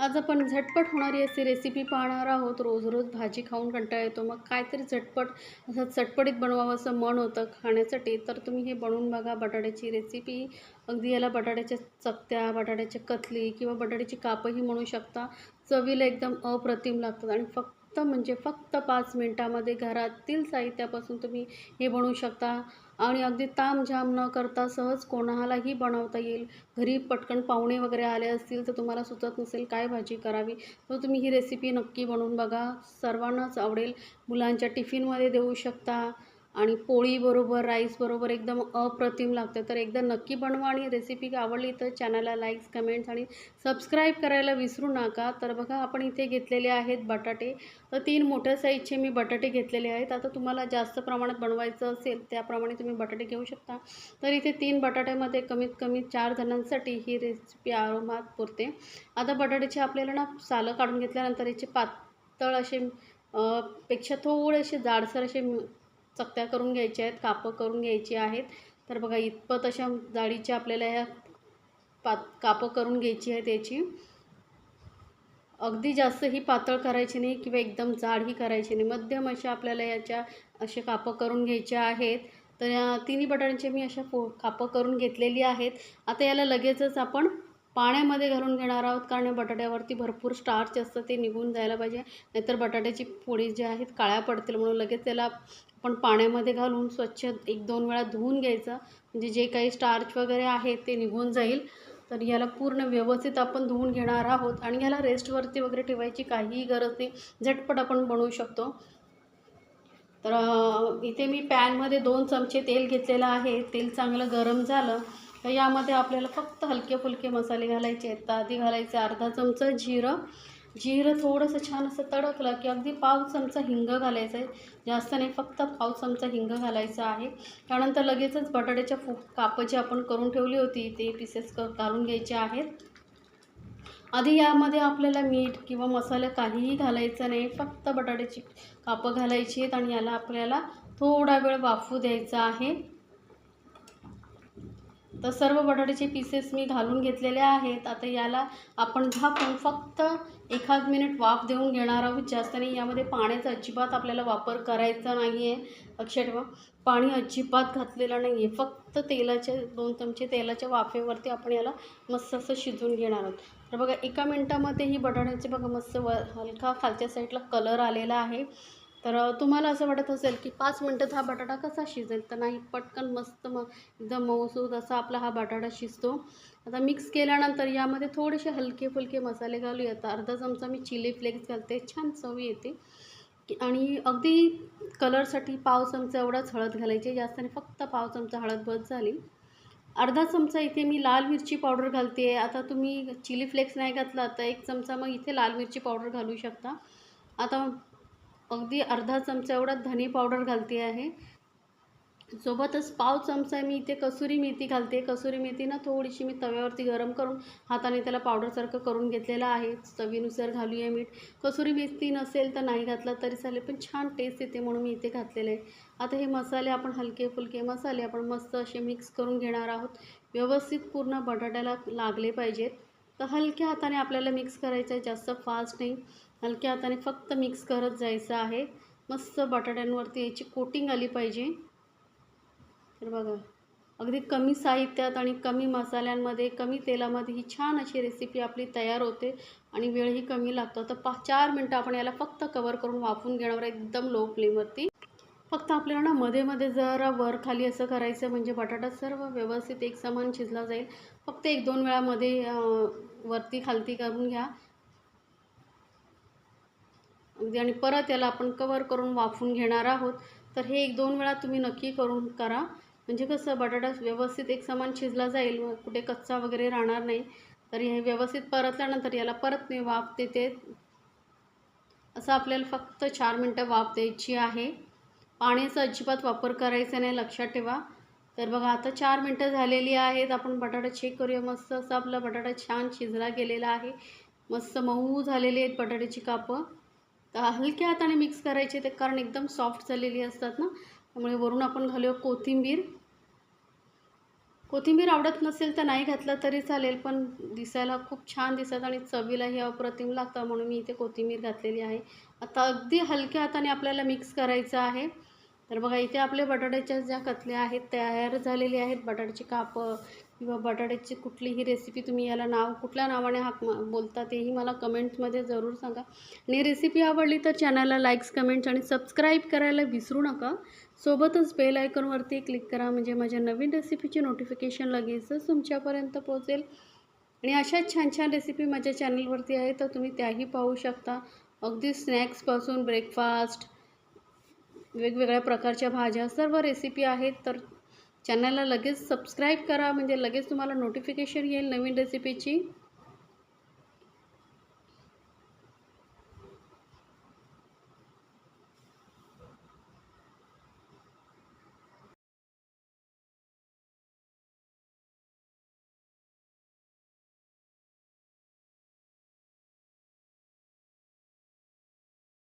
आज आपण झटपट होणारी अशी रेसिपी पाहणार आहोत. रोज रोज भाजी खाऊन कंटाळा येतो. मग काहीतरी झटपट असं चटपटीत बनवावं असं मन होतं खाण्यासाठी. तर तुम्ही हे बनवून बघा. बटाट्याची रेसिपी अगदी याला बटाट्याच्या चकत्या बटाट्याच्या कतली किंवा बटाट्याची कापही म्हणू शकता. चवीला एकदम अप्रतिम लागतात आणि फक्त फक्त म्हणजे फक्त पाच मिनटामध्ये घरातील साहित्यापासून तुम्ही हे बनवू शकता. आणि अगदी तामझाम न करता सहज कोणालाही बनवता येईल. घरी पटकन पाहुणे वगैरे आले असतील तर तुम्हाला सुचत नसेल काय भाजी करावी तर तुम्ही ही रेसिपी नक्की बनवून बघा. सर्वांनाच आवडेल. मुलांच्या टिफिनमध्ये देऊ शकता. आणि पोळीबरोबर राईसबरोबर एकदम अप्रतिम लागतं. तर एकदा नक्की बनवा आणि रेसिपी आवडली तर चॅनलला लाईक्स कमेंट्स आणि सबस्क्राईब करायला विसरू नका. तर बघा आपण इथे घेतलेले आहेत बटाटे. तर तीन मोठ्या साईजचे मी बटाटे घेतलेले आहेत. आता तुम्हाला जास्त प्रमाणात बनवायचं असेल त्याप्रमाणे तुम्ही बटाटे घेऊ शकता. तर इथे तीन बटाट्यामध्ये कमीत कमी चार जणांसाठी ही रेसिपी आरामात पुरते. आता बटाट्याचे आपल्याला ना सालं काढून घेतल्यानंतर याचे पातळ असे पेक्षा थोडेसे असे जाडसर असे चकत्या करून घ्यायच्या आहेत कापं करून घ्यायची आहेत. तर बघा इतपत अशा जाडीच्या आपल्याला ह्या पात कापं करून घ्यायची आहेत याची. अगदी जास्त ही पातळ करायची नाही किंवा एकदम जाड ही करायची नाही. मध्यम अशा आपल्याला याच्या असे कापं करून घ्यायच्या आहेत. तर या तिन्ही बटाट्यांचे मी अशा फो कापं करून घेतलेली आहेत. आता याला लगेचच आपण पाण्यामध्ये घालून घेणार आहोत कारण बटाट्यावरती भरपूर स्टार्च असतं ते निघून जायला पाहिजे. नाहीतर बटाट्याची पोळी जी आहेत काळ्या पडतील म्हणून लगेच त्याला आपण पाण्यामध्ये घालून स्वच्छ एक दोन वेळा धुवून घ्यायचं. म्हणजे जे काही स्टार्च वगैरे आहे ते निघून जाईल. तर याला पूर्ण व्यवस्थित आपण धुवून घेणार आहोत. आणि ह्याला रेस्टवरती वगैरे ठेवायची काहीही गरज नाही. झटपट आपण बनवू शकतो. तर इथे मी पॅनमध्ये दोन चमचे तेल घेतलेलं आहे. तेल चांगलं गरम झालं. तर यामध्ये आपल्याला फक्त हलके फुलके मसाले घालायचे आहेत. तर आधी घालायचे अर्धा चमचा जिरं. जिरं थोडंसं छान असं तडकलं की अगदी पाव चमचा हिंग घालायचं आहे. जास्त नाही फक्त पाव चमचा हिंग घालायचा आहे. त्यानंतर लगेचच बटाट्याच्या फु कापं जी आपण करून ठेवली होती ते पीसेस क घालून घ्यायचे आहेत. आधी यामध्ये आपल्याला मीठ किंवा मसाला काहीही घालायचं नाही. फक्त बटाट्याची कापं घालायची आहेत आणि याला आपल्याला थोडा वेळ वाफू द्यायचा आहे. तर सर्व बटाट्याचे पीसेस मी घालून घेतलेले आहेत. आता याला आपण झाकून फक्त एखाद मिनिट वाफ देऊन घेणार आहोत. जास्त नाही यामध्ये पाण्याचा अजिबात आपल्याला वापर करायचा नाही आहे लक्षात ठेवा. पाणी अजिबात घातलेलं नाही आहे फक्त तेलाच्या दोन चमचे तेलाच्या वाफेवरती आपण याला मस्त असं शिजवून घेणार आहोत. तर बघा एका मिनटामध्ये ही बटाट्याचे बघा मस्त व हलका खालच्या साईडला कलर आलेला आहे. तर तुम्हाला असं वाटत असेल की पाच मिनटात हा बटाटा कसा शिजेल? तर नाही पटकन मस्त मग एकदम मऊसूद असा आपला हा बटाटा शिजतो. आता मिक्स केल्यानंतर यामध्ये थोडेसे हलके फुलके मसाले घालूयात. अर्धा चमचा मी चिली फ्लेक्स घालते. छान चव येते. आणि अगदी कलरसाठी पाव चमचा एवढाच हळद घालायची. जास्त नाही फक्त पाव चमचा हळद बस झाली. अर्धा चमचा इथे मी लाल मिरची पावडर घालते. आहे आता तुम्ही चिली फ्लेक्स नाही घातला तर एक चमचा मग इथे लाल मिरची पावडर घालू शकता. आता अगदी अर्धा चमचा एवढा धने पावडर घालते आहे. सोबतच पाव चमचा मी इथे कसुरी मेथी घालते. कसुरी मेथी ना थोडीशी मी तव्यावरती गरम करून हाताने त्याला पावडरसारखं करून घेतलेलं आहे. चवीनुसार घालूया मीठ. कसुरी मेथी नसेल तर नाही घातला तरी चालेल पण छान टेस्ट येते म्हणून मी इथे घातलेलं आहे. आता हे मसाले आपण हलके फुलके मसाले आपण मस्त असे मिक्स करून घेणार आहोत. व्यवस्थित पूर्ण बटाट्याला लागले पाहिजेत. तर हलक्या हाताने आपल्याला मिक्स करायचं आहे जास्त फास्ट नाही. हलक्या हाताने फक्त मिक्स करत जायचं आहे. मस्त बटाट्यांवरती याची कोटिंग आली पाहिजे. तर बघा अगदी कमी साहित्यात आणि कमी मसाल्यांमध्ये कमी तेलामध्ये ही छान अशी रेसिपी आपली तयार होते आणि वेळही कमी लागतो. तर पा चार मिनटं आपण याला फक्त कवर करून वाफून घेणार एकदम लो फ्लेमवरती फक्त आपल्याला ना मध्ये मध्ये जरा वर खाली असं करायचं म्हणजे बटाटा सर्व व्यवस्थित एक समान शिजला जाईल. फक्त एक दोन वेळामध्ये वरती खालती करून घ्या. आणि परत याला आपण कवर करून वाफून घेणार आहोत. तर हे एक दोन वेळा तुम्ही नक्की करून करा. म्हणजे कसं बटाटा व्यवस्थित एक समान शिजला जाईल मग कुठे कच्चा वगैरे राहणार नाही. तर हे व्यवस्थित परतल्यानंतर याला परत मी वाफ देते. असं आपल्याला फक्त चार मिनटं वाफ द्यायची आहे. पाण्याचा अजिबात वापर करायचा नाही लक्षात ठेवा. तर बघा आता चार मिनटं झालेली आहेत. आपण बटाटा चेक करूया. मस्त असं आपला बटाटा छान शिजला गेलेला आहे. मस्त मऊ झालेली आहेत बटाट्याची कापं. तर हलक्या हाताने मिक्स करायचे ते कारण एकदम सॉफ्ट झालेली असतात ना. त्यामुळे वरून आपण घालूया कोथिंबीर. कोथिंबीर आवडत नसेल तर नाही घातलं तरी चालेल पण दिसायला खूप छान दिसत आणि चवीलाही अप्रतिम लागतं म्हणून मी इथे कोथिंबीर घातलेली आहे. आता अगदी हलक्या हाताने आपल्याला मिक्स करायचं आहे. तर बघा इथे आपले बटाट्याच्या ज्या कतल्या आहेत तयार झालेली आहेत. बटाट्याची कापं किंवा बटाट्याची कुठलीही रेसिपी तुम्ही याला नाव कुठल्या नावाने हाक बोलता तेही मला कमेंट्समध्ये जरूर सांगा. आणि रेसिपी आवडली तर चॅनलला लाईक्स कमेंट्स आणि सबस्क्राईब करायला विसरू नका. सोबतच बेल आयकॉनवरती क्लिक करा म्हणजे माझ्या नवीन रेसिपीची नोटिफिकेशन लगेचच तुमच्यापर्यंत पोहोचेल. आणि अशाच छान छान रेसिपी माझ्या चॅनलवरती आहे तर तुम्ही त्याही पाहू शकता. अगदी स्नॅक्सपासून ब्रेकफास्ट वेगवेगळ्या प्रकारच्या भाज्या सर्व रेसिपी आहेत तर चॅनलला लगेच सबस्क्राईब करा म्हणजे लगेच तुम्हाला नोटिफिकेशन येईल नवीन रेसिपीची